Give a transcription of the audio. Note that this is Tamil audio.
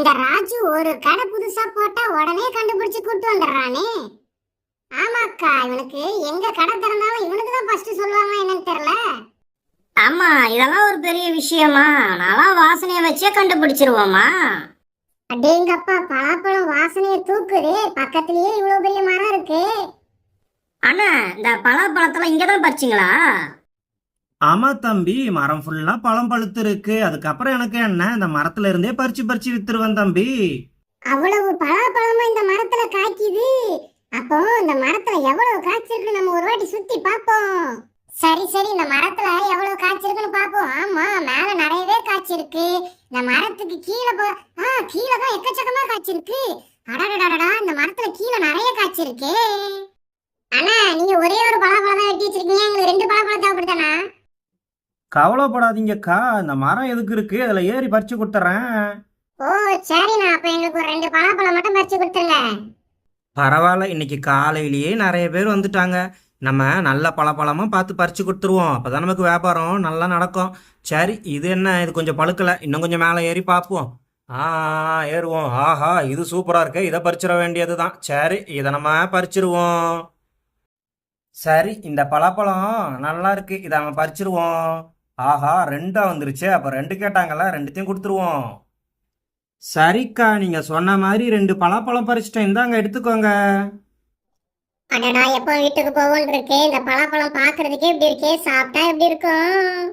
இந்த ராஜு ஒரு கடை புதுசா போட்டா உடனே கண்டுபிடிச்சு கூட்டு வந்துடுறானே. ஆமாக்கா இவனுக்கு எங்க கடை திறந்தாலும் இவனுக்கு தான் ஃபர்ஸ்ட் சொல்லுவாங்க என்னன்னு தெரியல. ஆமா இதெல்லாம் ஒரு பெரிய விஷயமா. நான்லாம் வாசனைய வச்சே கண்டுபிடிச்சிருவோமா? அடேங்கப்பா பலாப்பழம் வாசனையை தூக்குது. பக்கத்துலயே இவ்வளவு பெரிய மரம் இருக்கு. அண்ணா இந்த பலாப்பழத்தெல்லாம் இங்கதான் பறிச்சிங்களா? ஆமா தம்பி மரம் ஃபுல்லா பழம் பழுத்து இருக்கு அதுக்கப்புறம் எனக்கு என்ன? இந்த மரத்துல இருந்தே பறிச்சு பறிச்சு வித்துருவேன் தம்பி. அவ்வளவு பலாப்பழமும் இந்த மரத்துல காய்க்குது. அப்போ இந்த மரத்துல எவ்வளவு காய்ச்சிருக்கு நம்ம ஒரு வாட்டி சுத்தி பார்ப்போம். சரி சரி இந்த மரத்துல எவ்வளவு காய்ச்சிருக்குன்னு பாப்போம் ஆமா மேல நிறையவே காய்ச்சிருக்கு. இந்த மரத்துக்கு கீழே போ ஆ கீழே தான் எக்கச்சக்கமா காய்ச்சிருக்கு. அடடடடா இந்த மரத்துல கீழே நிறைய காய்ச்சிருக்கு. அண்ணா நீங்க ஒரே ஒரு பலாப்பழம் தான் வெட்டி வச்சிருக்கீங்க. எங்களுக்கு கவலைப்படாதீங்கக்கா இந்த மரம் எதுக்கு இருக்கு? அதுல ஏறி பறிச்சு கொடுத்துறேன். ஓ சரிண்ணா. அப்ப எங்களுக்கு ஒரு ரெண்டு பலாப்பழம் மட்டும் பறிச்சு கொடுத்துருங்க. பரவாயில்ல இன்னைக்கு காலையிலேயே நிறைய பேர் வந்துட்டாங்க. நம்ம நல்ல பழப்பழமா பார்த்து பறிச்சு கொடுத்துருவோம். அப்பதான் நமக்கு வியாபாரம் நல்லா நடக்கும். சரி இது என்ன? இது கொஞ்சம் பழுக்கல. இன்னும் கொஞ்சம் மேலே ஏறி பார்ப்போம். ஆ ஏறுவோம். ஆஹா இது சூப்பரா இருக்கு. இதை பறிச்சிட வேண்டியது தான் சரி இதை நம்ம பறிச்சிருவோம். சரி இந்த பலாப்பழம் நல்லா இருக்கு. இதை நம்ம பறிச்சிருவோம். ஆஹா ரெண்டா வந்துருச்சு. அப்போ ரெண்டு கேட்டாங்கல்ல ரெண்டுத்தையும் கொடுத்துருவோம். சரிக்கா நீங்க சொன்ன மாதிரி ரெண்டு பலாப்பழம் பறிச்சிட்டேன். இந்தாங்க எடுத்துக்கோங்க. அடடா எப்போ வீட்டுக்கு போவோன்னு இருக்கேன் இந்த பலாப்பழம் பார்க்கறதுக்கே இப்படி இருக்கே. சாப்பிட்டா எப்படி இருக்கும்?